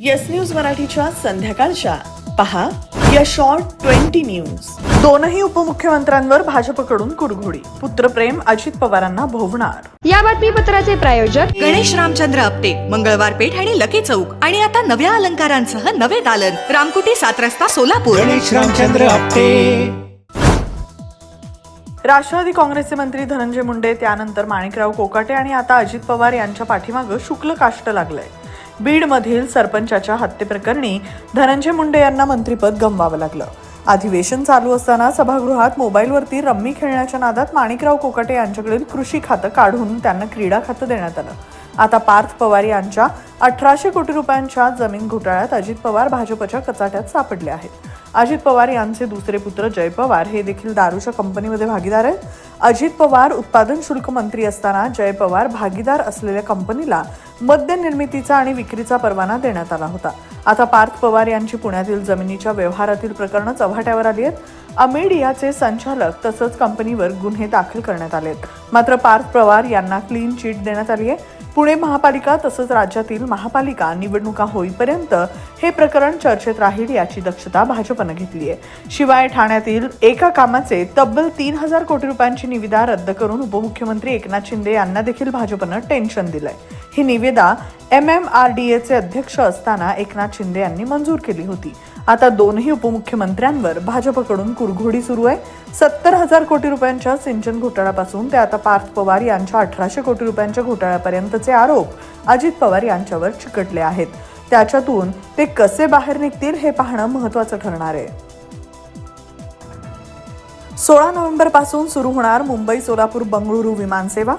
Yes news मराठीच्या संध्याकाळच्या. पहा या शॉर्ट ट्वेंटी न्यूज दोनही उपमुख्यमंत्र्यांवर भाजपकडून कुरघोडी. पुत्रप्रेम अजित पवारांना भोवणार. या बातमीपत्राचे प्रायोजक गणेश रामचंद्र आपटे मंगळवार पेठ आणि लकी चौक. आणि आता नव्या अलंकारांसह नवे दालन. रामकुटी सात रस्ता सोलापूर. गणेश रामचंद्र आपटे. राष्ट्रवादी काँग्रेसचे मंत्री धनंजय मुंडे त्यानंतर माणिकराव कोकाटे आणि आता अजित पवार यांच्या पाठीमागं शुक्ल काष्ट लागलंय. बीडमधील सरपंचाच्या हत्येप्रकरणी धनंजय मुंडे यांना मंत्रीपद गमवावं लागलं. अधिवेशन चालू असताना सभागृहात मोबाईलवरती रम्मी खेळण्याच्या नादात माणिकराव कोकाटे यांच्याकडील कृषी खातं काढून त्यांना क्रीडा खातं देण्यात आलं. आता पार्थ पवार यांच्या अठराशे कोटी रुपयांच्या जमीन घोटाळ्यात अजित पवार भाजपच्या कचाट्यात सापडले आहेत. अजित पवार यांचे दुसरे पुत्र जय पवार हे देखील दारूच्या कंपनीमध्ये भागीदार आहेत. अजित पवार उत्पादन शुल्क मंत्री असताना जय पवार भागीदार असलेल्या कंपनीला मद्य निर्मितीचा आणि विक्रीचा परवाना देण्यात आला होता. आता पार्थ पवार यांची पुण्यातील जमिनीच्या व्यवहारातील प्रकरणं चव्हाट्यावर आली आहेत. अमेडियाचे संचालक तसंच कंपनीवर गुन्हे दाखल करण्यात आले आहेत. मात्र पार्थ पवार यांना क्लीन चिट देण्यात आली आहे. पुणे महापालिका तसंच राज्यातील महापालिका निवडणुका होईपर्यंत हे प्रकरण चर्चेत राहील याची दक्षता भाजपनं घेतली आहे. शिवाय ठाण्यातील एका कामाचे तब्बल तीन हजार कोटी रुपयांची निविदा रद्द करून उपमुख्यमंत्री एकनाथ शिंदे यांना देखील भाजपनं टेन्शन दिलंय. ही निविदा एम एम आर डी एचे अध्यक्ष असताना एकनाथ शिंदे यांनी मंजूर केली होती. आता दोनही उपमुख्यमंत्र्यांवर भाजपकडून कुरघोडी सुरू आहे. सत्तर हजार कोटी रुपयांच्या सिंचन घोटाळ्यापासून ते आता पार्थ पवार यांच्या अठराशे कोटी रुपयांच्या घोटाळ्यापर्यंतचे आरोप अजित पवार यांच्यावर चिकटले आहेत. त्याच्यातून ते कसे बाहेर निघतील हे पाहणं महत्वाचं ठरणार आहे. सोळा नोव्हेंबरपासून सुरू होणार मुंबई सोलापूर बंगळुरू विमानसेवा.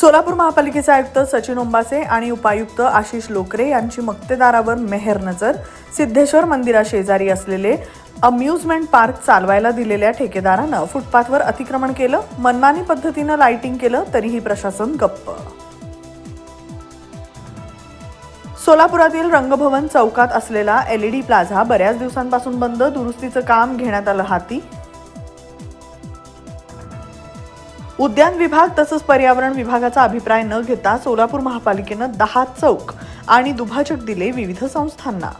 सोलापूर महापालिकेचे आयुक्त सचिन ओंबासे आणि उपायुक्त आशिष लोकरे यांची मक्तेदारावर मेहर नजर. सिद्धेश्वर मंदिराशेजारी असलेले अम्युजमेंट पार्क चालवायला दिलेल्या ठेकेदारानं फुटपाथवर अतिक्रमण केलं. मनमानी पद्धतीनं लाइटिंग केलं तरीही प्रशासन गप्प. सोलापुरातील रंगभवन चौकात असलेला एलईडी प्लाझा बऱ्याच दिवसांपासून बंद. दुरुस्तीचं काम घेण्यात आलं हाती. उद्यान विभाग तसंच पर्यावरण विभागाचा अभिप्राय न घेता सोलापूर महापालिकेनं दहा चौक आणि दुभाजक दिले विविध संस्थांना.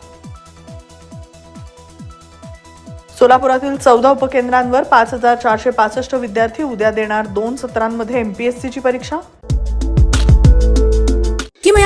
सोलापुरातील चौदा उपकेंद्रांवर पाच हजार चारशे पासष्ट विद्यार्थी उद्या देणार दोन सत्रांमध्ये एमपीएससीची परीक्षा?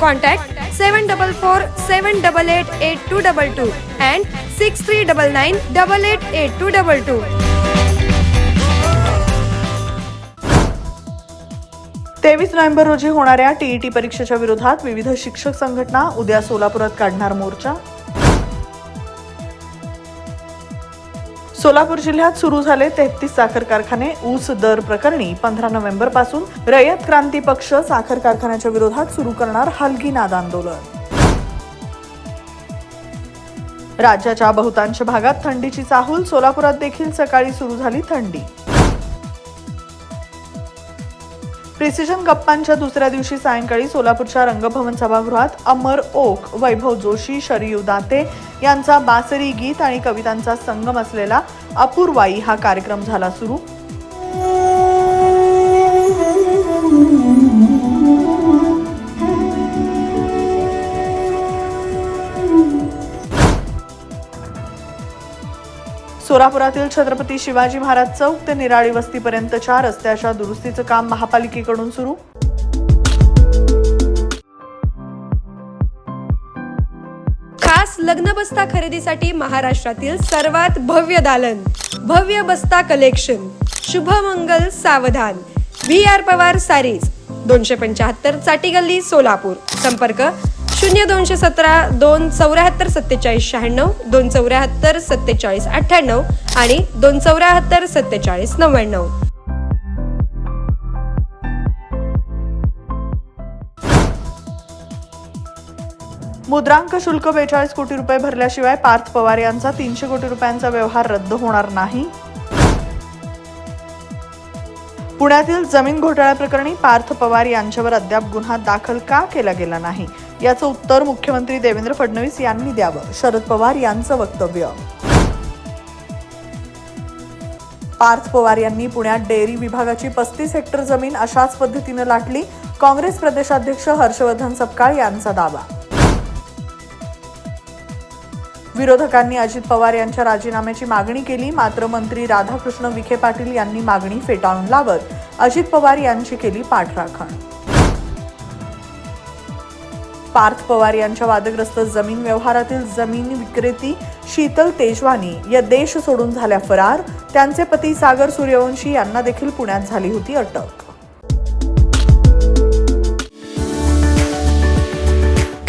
Contact seven double four seven double eight eight two double two and six three double nine double eight eight two double two तेवीस नोव्हेंबर रोजी होणाऱ्या टीईटी परीक्षेच्या विरोधात विविध शिक्षक संघटना उद्या सोलापुरात काढणार मोर्चा. सोलापूर जिल्ह्यात सुरू झाले तेहतीस साखर कारखाने ऊस दर प्रकरणी पंधरा नोव्हेंबरपासून रयत क्रांती पक्ष साखर कारखान्याच्या विरोधात सुरू करणार हलगी नाद आंदोलन. राज्याच्या बहुतांश भागात थंडीची चाहूल सोलापुरात देखील सकाळी सुरू झाली थंडी. प्रिसिजन गप्पांच्या दुसऱ्या दिवशी सायंकाळी सोलापूरच्या रंगभवन सभागृहात अमर ओक वैभव जोशी शरीयू दाते यांचा बासरी गीत आणि कवितांचा संगम असलेला अपूर्वाई हा कार्यक्रम झाला सुरू. सोलापुरातील छत्रपती शिवाजी महाराज चौक ते निराळी वस्तीपर्यंतच्या रस्त्याच्या दुरुस्तीचं काम महापालिकेकडून सुरू. खास लग्न बस्ता खरेदीसाठी महाराष्ट्रातील सर्वात भव्य दालन भव्य बस्ता कलेक्शन शुभमंगल सावधान. व्ही आर पवार सारीज दोनशे पंच्याहत्तर चाटी गल्ली सोलापूर. संपर्क शून्य दोनशे सतरा दोन चौऱ्याहत्तर सत्तेचाळीस शहाण्णव दोन चौऱ्याहत्तर सत्तेचाळीस अठ्ठ्याण्णव आणि दोन चौऱ्याहत्तर सत्तेचाळीस नव्याण्णव. मुद्रांक शुल्क बेचाळीस कोटी रुपये भरल्याशिवाय पार्थ पवार यांचा तीनशे कोटी रुपयांचा व्यवहार रद्द होणार नाही. पुण्यातील जमीन घोटाळ्याप्रकरणी पार्थ पवार यांच्यावर अद्याप गुन्हा दाखल का केला गेला नाही? याचं उत्तर मुख्यमंत्री देवेंद्र फडणवीस यांनी द्यावं. शरद पवार यांचं वक्तव्य. पार्थ पवार यांनी पुण्यात डेअरी विभागाची पस्तीस हेक्टर जमीन अशाच पद्धतीनं लाटली. काँग्रेस प्रदेशाध्यक्ष हर्षवर्धन सपकाळ यांचा दावा. विरोधकांनी अजित पवार यांच्या राजीनाम्याची मागणी केली. मात्र मंत्री राधाकृष्ण विखे पाटील यांनी मागणी फेटाळून लावत अजित पवार यांची केली पाठराखण. पार्थ पवार यांच्या वादग्रस्त जमीन व्यवहारातील जमीन विक्रेती शीतल तेजवानी या देश सोडून झाल्या फरार. त्यांचे पती सागर सूर्यवंशी यांना देखील पुण्यात झाली होती अटक.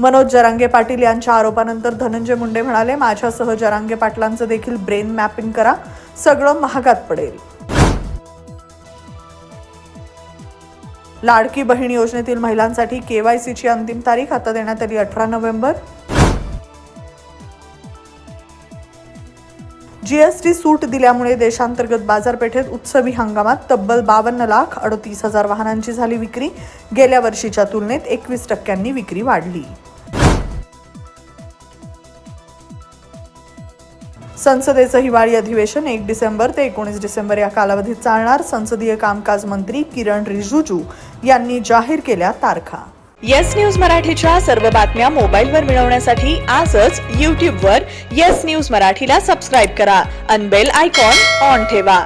मनोज जरांगे पाटील यांच्या आरोपानंतर धनंजय मुंडे म्हणाले माझ्यासह जरांगे पाटलांचं देखील ब्रेन मॅपिंग करा सगळं महागात पडेल. लाडकी बहीण योजनेतील महिलांसाठी केवायसीची अंतिम तारीख आता देण्यात आली अठरा नोव्हेंबर. जीएसटी सूट दिल्यामुळे देशांतर्गत बाजारपेठेत उत्सवी हंगामात तब्बल बावन्न लाख अडतीस हजार वाहनांची झाली विक्री. गेल्या वर्षीच्या तुलनेत एकवीस टक्क्यांनी विक्री वाढली. संसदेचं हिवाळी अधिवेशन एक डिसेंबर ते एकोणीस डिसेंबर या कालावधीत चालणार. संसदीय कामकाज मंत्री किरण रिजिजू यांनी जाहीर केल्या तारखा. येस न्यूज मराठीच्या सर्व बातम्या मोबाईलवर मिळवण्यासाठी आजच यूट्यूबवर येस न्यूज मराठीला सबस्क्राईब करा. अनबेल आयकॉन ऑन ठेवा.